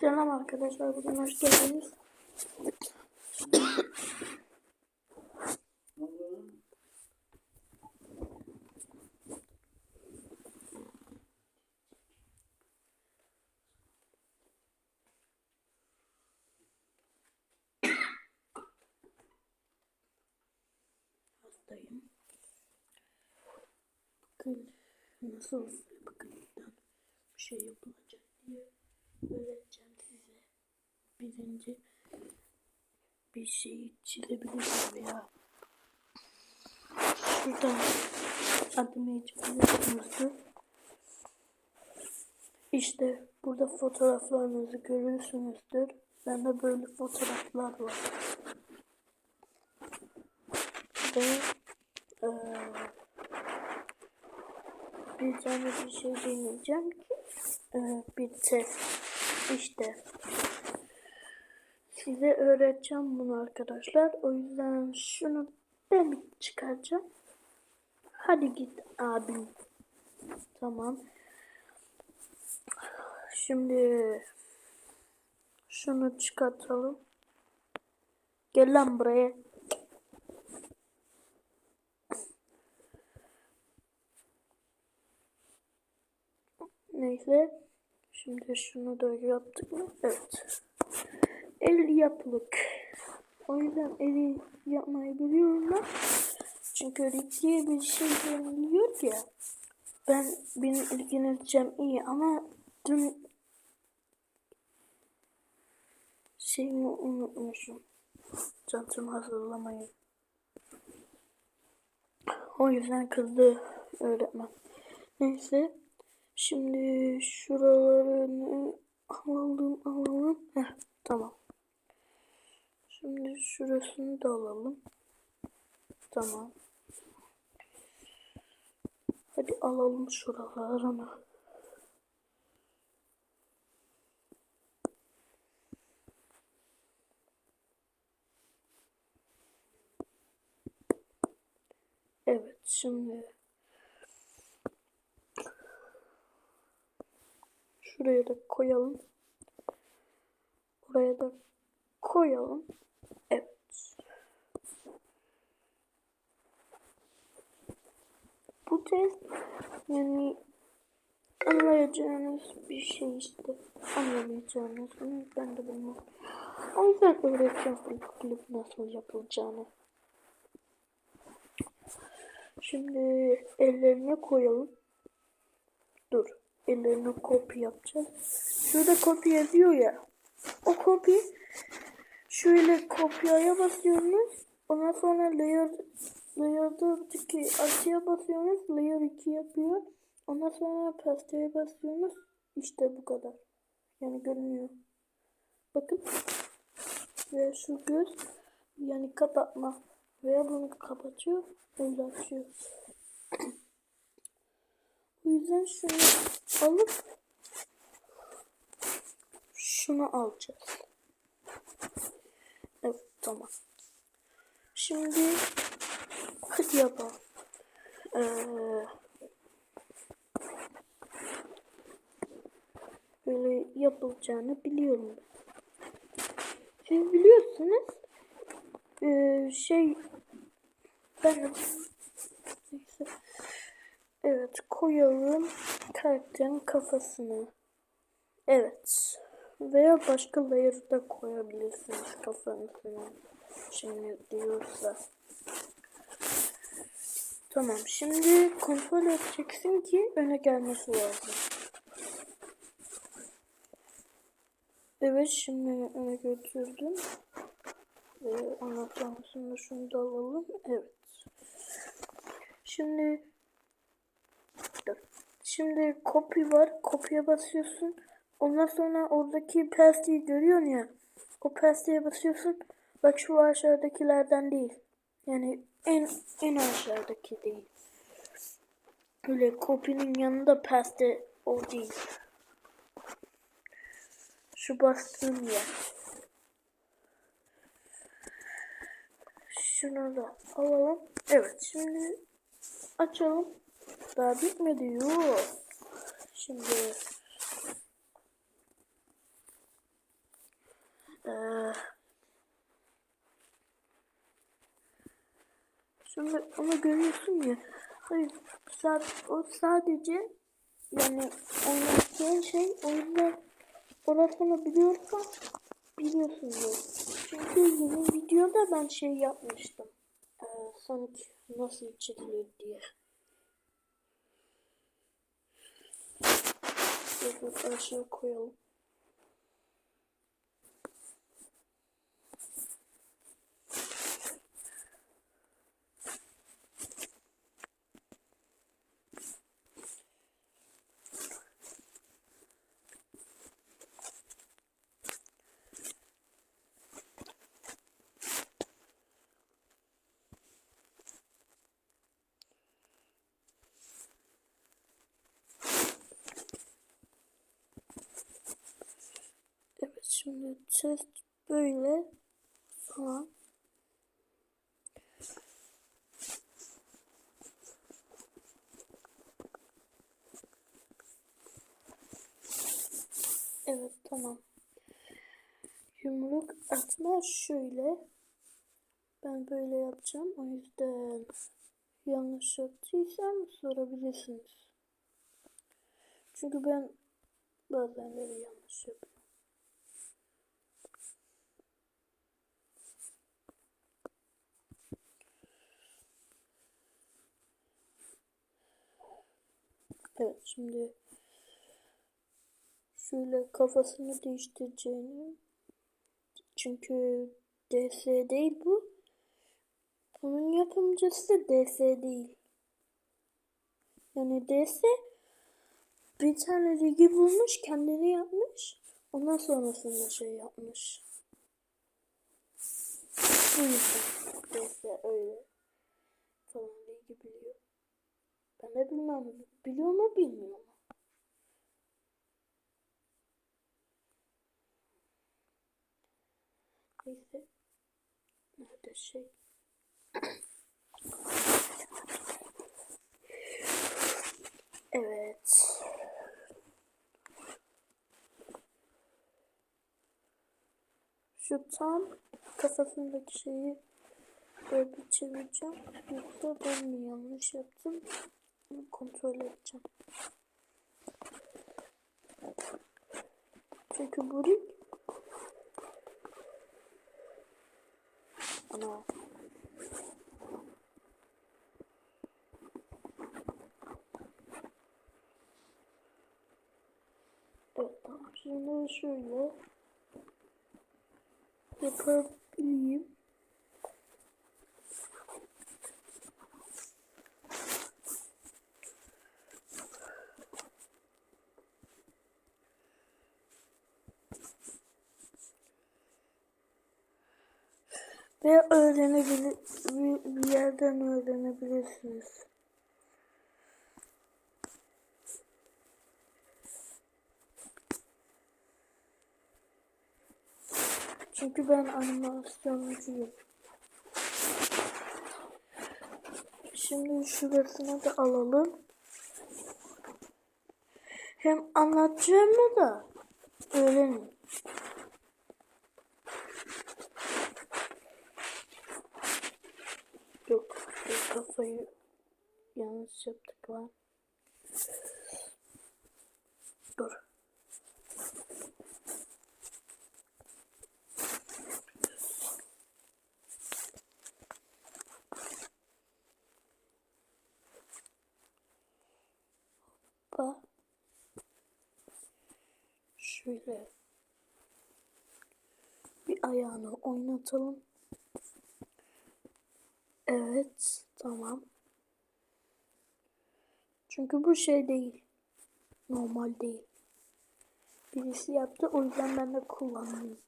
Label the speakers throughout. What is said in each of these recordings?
Speaker 1: Selam arkadaşlar, bugün hoş geldiniz. Hastayım. Bakın nasıl bakın bir şey yapılacak diye öğreteceğim size. Birinci bir şey çizebiliriz veya şuradan adımı biliyorsunuzdur. İşte burada fotoğraflarınızı görürsünüzdür. Bende böyle fotoğraflar var. Ve eee bir tane bir şey deneyeceğim ki eee, bir test. İşte size öğreteceğim bunu arkadaşlar. O yüzden şunu ben çıkaracağım. Hadi git abim. Tamam. Şimdi şunu çıkartalım. Gel lan buraya. Neyse. Şimdi şunu da yaptık mı? Evet. El yapılık. O yüzden eli yapmayı biliyorum ben. Çünkü rig diye bir şey deniliyor ya. Ben benim ilgileneceğim iyi ama dün şeyimi unutmuşum. Çantamı hazırlamayı. O yüzden kızdı öğretmen. Neyse. Şimdi şuralarını alalım alalım. Heh, tamam. Şimdi şurasını da alalım. Tamam. Hadi alalım şuralarını. Evet şimdi şuraya da koyalım. Buraya da koyalım. Evet. Bu test yani anlayacağınız bir şey işte. Anlamayacağınız. Hı, Ben de bilmem. O yüzden öğreteceğim klip nasıl yapılacağını. Şimdi ellerine koyalım. Dur. Ellerine kopya yapacağız. Şurada kopya yazıyor ya. O kopya şöyle kopyaya basıyorsunuz. Ondan sonra layer layer'daki açıya basıyorsunuz. Layer 2 yapıyor. Ondan sonra pastaya basıyorsunuz. İşte bu kadar. Yani görünüyor. Bakın. Ve şu göz yani kapatma. Veya bunu kapatıyor. Öyle açıyor. Yüzden şunu alıp şunu alacağız. Evet tamam. Şimdi hadi yapalım. Ee, böyle yapılacağını biliyorum. Siz biliyorsunuz. Ee, şey ben. Evet koyalım karakterin kafasını. Evet. Veya başka layer da koyabilirsiniz kafanızına. Şimdi diyorsa. Tamam şimdi kontrol edeceksin ki öne gelmesi lazım. Evet şimdi öne götürdüm. Ve anahtarını şunu da alalım. Evet. Şimdi. Şimdi copy var. Copy'ye basıyorsun. Ondan sonra oradaki pasteyi görüyorsun ya. O pasteye basıyorsun. Bak şu aşağıdakilerden değil. Yani en en aşağıdaki değil. Öyle copy'nin yanında paste o değil. Şu bastığım yer. Şunu da alalım. Evet şimdi açalım. Daha bitmedi yok. Şimdi şimdi onu görüyorsun ya. Hayır, o sadece yani oynatacağın şey o yüzden orasını biliyorsan biliyorsundur. Çünkü yeni videoda ben şey yapmıştım. Ee, Sonic nasıl çekilir diye. Şöyle aşağı koyalım. Test böyle falan. Evet tamam. Yumruk atma şöyle. Ben böyle yapacağım. O yüzden yanlış yaptıysam sorabilirsiniz. Çünkü ben bazenleri yanlış yapıyorum. Evet şimdi şöyle kafasını değiştireceğini çünkü DS değil bu. Bunun yapımcısı DS değil. Yani DS bir tane ligi bulmuş kendini yapmış. Ondan sonrasında şey yapmış. Bu yüzden DS öyle falan ligi biliyor. Ben de bilmem. Biliyor mu bilmiyor mu? Neyse. Nerede şey? Evet. Şu tam kafasındaki şeyi böyle çevireceğim. Yoksa ben mi yanlış yaptım? Kontrol edeceğim. Çünkü bu ring Ana. Evet tamam. Şimdi şöyle yapabileyim. Ve öğrenebilir bir, yerden öğrenebilirsiniz. Çünkü ben animasyoncuyum. Şimdi şurasını da alalım. Hem anlatacağımı da öğrenin. Yok, bir kafayı yanlış yaptık lan. Dur. Hoppa. Şöyle bir ayağını oynatalım. Evet, tamam. Çünkü bu şey değil. Normal değil. Birisi yaptı, o yüzden ben de kullandım.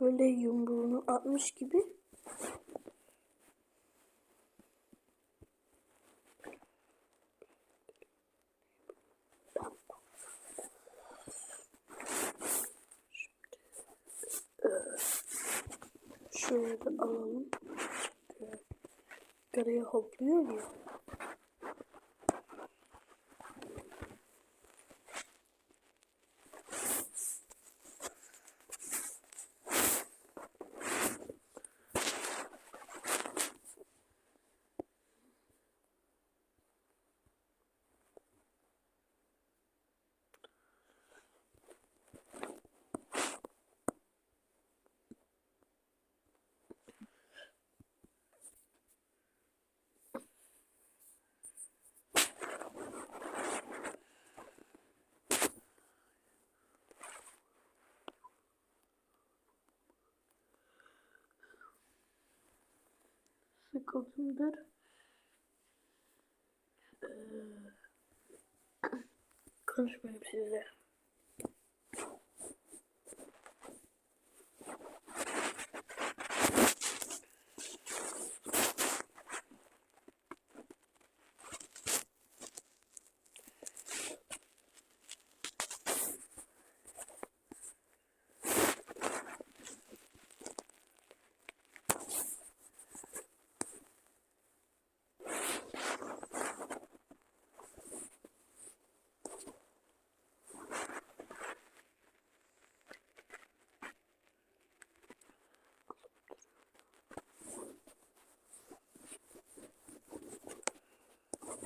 Speaker 1: Böyle yumruğunu atmış gibi. Şöyle de alalım. Yukarıya hopluyor ya. Sıkıldım Ee, konuşmayayım size.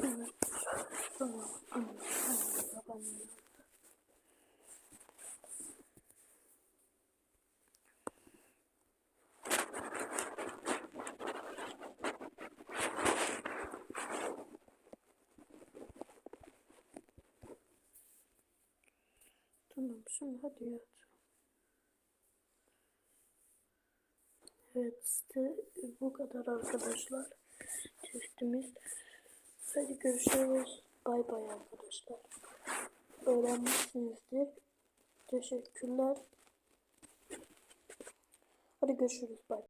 Speaker 1: Evet. Tamam. Anne, anne, babanın yanında. Tamam şimdi hadi yat. Evet işte bu kadar arkadaşlar. Testimiz. Hadi görüşürüz. Bay bay arkadaşlar. Öğrenmişsinizdir. Teşekkürler. Hadi görüşürüz. Bay.